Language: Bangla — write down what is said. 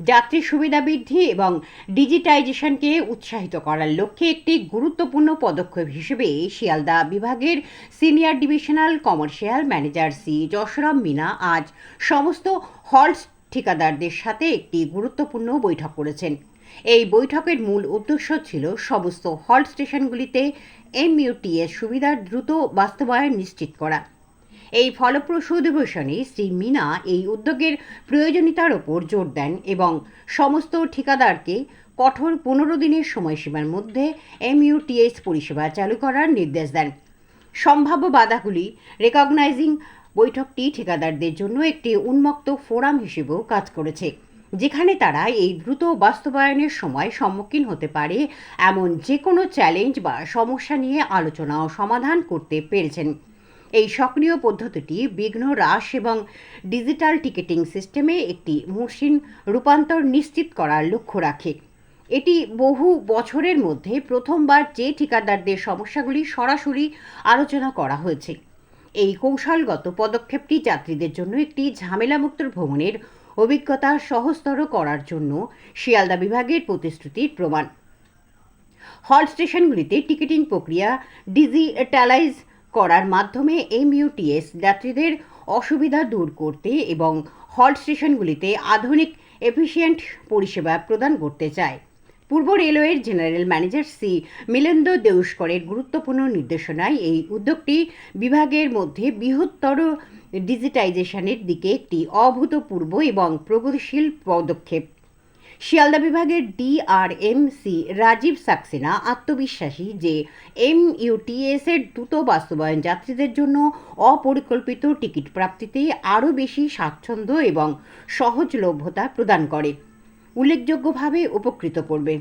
যাত্রী সুবিধা বৃদ্ধি এবং ডিজিটাইজেশনকে উৎসাহিত করার লক্ষ্যে একটি গুরুত্বপূর্ণ পদক্ষেপ হিসেবে শিয়ালদা বিভাগের senior divisional commercial manager C Jashram Meena আজ সমস্ত হল্টস ঠিকাদারদের সাথে একটি গুরুত্বপূর্ণ বৈঠক করেছেন। এই বৈঠকের মূল উদ্দেশ্য ছিল সমস্ত হল্ট স্টেশনগুলিতে এমইউটিএস সুবিধার দ্রুত বাস্তবায়ন নিশ্চিত করা। এই ফলপ্রসূ অধিবেশনে শ্রী মিনা এই উদ্যোগের প্রয়োজনীয়তার ওপর জোর দেন এবং সমস্ত ঠিকাদারকে কঠোর পনেরো দিনের সময়সীমার মধ্যে এমইউটিএস পরিষেবা চালু করার নির্দেশ দেন। সম্ভাব্য বাধাগুলি রেকগনাইজিং বৈঠকটি ঠিকাদারদের জন্য একটি উন্মুক্ত ফোরাম হিসেবেও কাজ করেছে, যেখানে তারা এই দ্রুত বাস্তবায়নের সময় সম্মুখীন হতে পারে এমন যে কোনো চ্যালেঞ্জ বা সমস্যা নিয়ে আলোচনা ও সমাধান করতে পেরেছেন। এই সক্রিয় পদ্ধতিটি বিঘ্ন হ্রাস এবং ডিজিটাল টিকিটিং সিস্টেমে একটি মসৃণ রূপান্তর নিশ্চিত করার লক্ষ্য রাখে। এটি বহু বছরের মধ্যে প্রথমবার যে ঠিকাদারদের সমস্যাগুলি সরাসরি আলোচনা করা হয়েছে। এই কৌশলগত পদক্ষেপটি যাত্রীদের জন্য একটি ঝামেলামুক্ত ভ্রমণের অভিজ্ঞতা সহজতর করার জন্য শিয়ালদা বিভাগের প্রতিশ্রুতির প্রমাণ। হল স্টেশনগুলিতে টিকিটিং প্রক্রিয়া ডিজিটালাইজ করার মাধ্যমে এমইউটিএস যাত্রীদের অসুবিধা দূর করতে এবং হল স্টেশনগুলিতে আধুনিক এফিসিয়েন্ট পরিষেবা প্রদান করতে চায়। পূর্ব রেলওয়ের জেনারেল ম্যানেজার সি মিলেন্দ্র দেউস্করের গুরুত্বপূর্ণ নির্দেশনায় এই উদ্যোগটি বিভাগের মধ্যে বৃহত্তর ডিজিটাইজেশনের দিকে একটি অভূতপূর্ব এবং প্রগতিশীল পদক্ষেপ শিয়ালদা বিভাগের ডিআরএমসি রাজীব সাক্সেনা আত্মবিশ্বাসী যে এমইউটিএস এর দ্রুত বাস্তবায়ন যাত্রীদের জন্য অপরিকল্পিত টিকিট প্রাপ্তিতে আরও বেশি স্বাচ্ছন্দ্য এবং সহজলভ্যতা প্রদান করে। উল্লেখযোগ্যভাবে উপকৃত করবে।